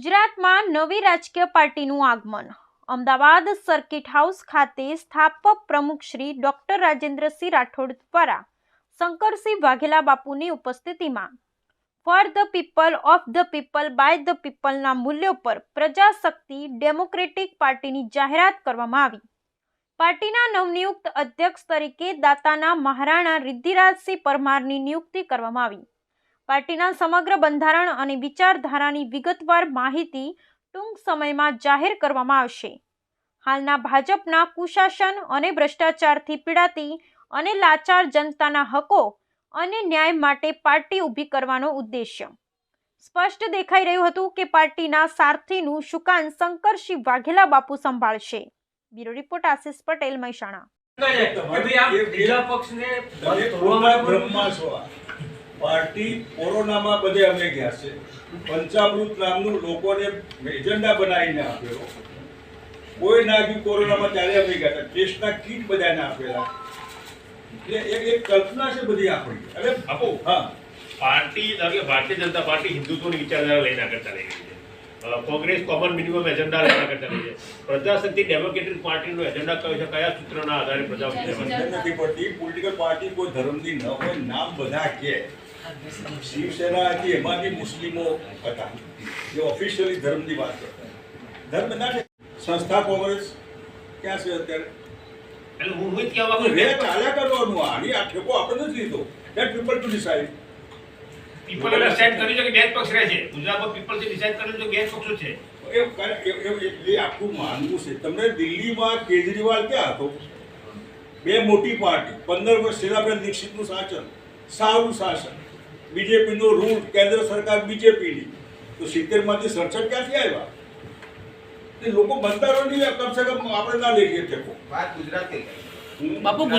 ગુજરાતમાં નવી રાજકીય પાર્ટીનું આગમન. અમદાવાદ સર્કિટ હાઉસ ખાતે સ્થાપક પ્રમુખ શ્રી ડોક્ટર રાજેન્દ્રસિંહ રાઠોડ દ્વારા શંકરસિંહ વાઘેલા બાપુની ઉપસ્થિતિમાં for the people of the people by the પીપલના મૂલ્યો પર પ્રજાશક્તિ ડેમોક્રેટિક પાર્ટીની જાહેરાત કરવામાં આવી. પાર્ટીના નવનિયુક્ત અધ્યક્ષ તરીકે દાતાના મહારાણા રિદ્ધિરાજસિંહ પરમારની નિયુક્તિ કરવામાં આવી. પાર્ટીના સમગ્ર બંધારણ અને વિચારધારાની વિગતવાર માહિતી ટૂંક સમયમાં જાહેર કરવામાં આવશે. હાલના ભાજપના કુશાસન અને ભ્રષ્ટાચારથી પીડાતી અને લાચાર જનતાના હકો અને ન્યાય માટે પાર્ટી ઊભી કરવાનો ઉદ્દેશ્ય. સ્પષ્ટ દેખાઈ રહ્યું હતું કે પાર્ટીના સારથીનું સુકાન શંકરસિંહ વાઘેલા બાપુ સંભાળશે. Bureau report Ashish Patel Mehsana. બીજા પક્ષને પાર્ટી કોરોનામાં બધે અમે ગયા છે. પંચામૃત નામનું લોકોને એજન્ડા બનાવીને આપેલો. કોઈ ના ગયું કોરોનામાં ત્યારે અમે ગયા હતા. ટેસ્ટના કીટ બધાને આપેલા. એટલે એક એક કલ્પના છે બધી આપણી. અરે આપો હા. પાર્ટી ધારો ભારતીય જનતા પાર્ટી હિન્દુત્વની વિચારધારા લઈને આગળ ચાલી રહી છે. કોંગ્રેસ કોમન મિનિમમ એજન્ડા લઈને કરતા ચાલી રહી છે. પ્રજાશક્તિ ડેમોક્રેટિક પાર્ટીનો એજન્ડા કયો છે? કયા સૂત્રના આધારે પ્રજાશક્તિ નથી પડતી. પોલિટિકલ પાર્ટી કોઈ ધર્મની ન હોય નામ બધા કે. શિવસેના હતી એમાંથી મુસ્લિમો હતા. જે ઓફિશિયલી ધર્મની વાત કરતા ધર્મ ના છે. સંસ્થા કોંગ્રેસ ક્યાં છે અત્યારે? એટલે હું હું જ કહેવા માંગુ રે ચાલ્યા કરવાનું. આની આ ઠેકો આપણે નથી લીધો. દેટ પીપલ ટુ ડિસાઈડ પીપલે ડિસાઇડ કર્યું છે કે બે પક્ષ રહે છે. ગુજરાતમાં પીપલથી ડિસાઇડ કર્યું છે બે પક્ષો છે. એ કરે- એ- એ- એ આખું માનવું છે. તમને દિલ્હીમાં કેજરીવાલ ક્યાં હતો? બે મોટી પાર્ટી. પંદર વર્ષ શીલાબેન દીક્ષિતનું શાસન. સારું શાસન. બીજેપીનો રૂટ કેન્દ્ર સરકાર બીજેપીની. તો સિત્તેરમાંથી સડસઠ ક્યાંથી આવ્યા? એ લોકો બંધારણની કમસે કમ આપણે ના લઈ ઠેકો. વાત ગુજરાતી બાપુ ગુજરાત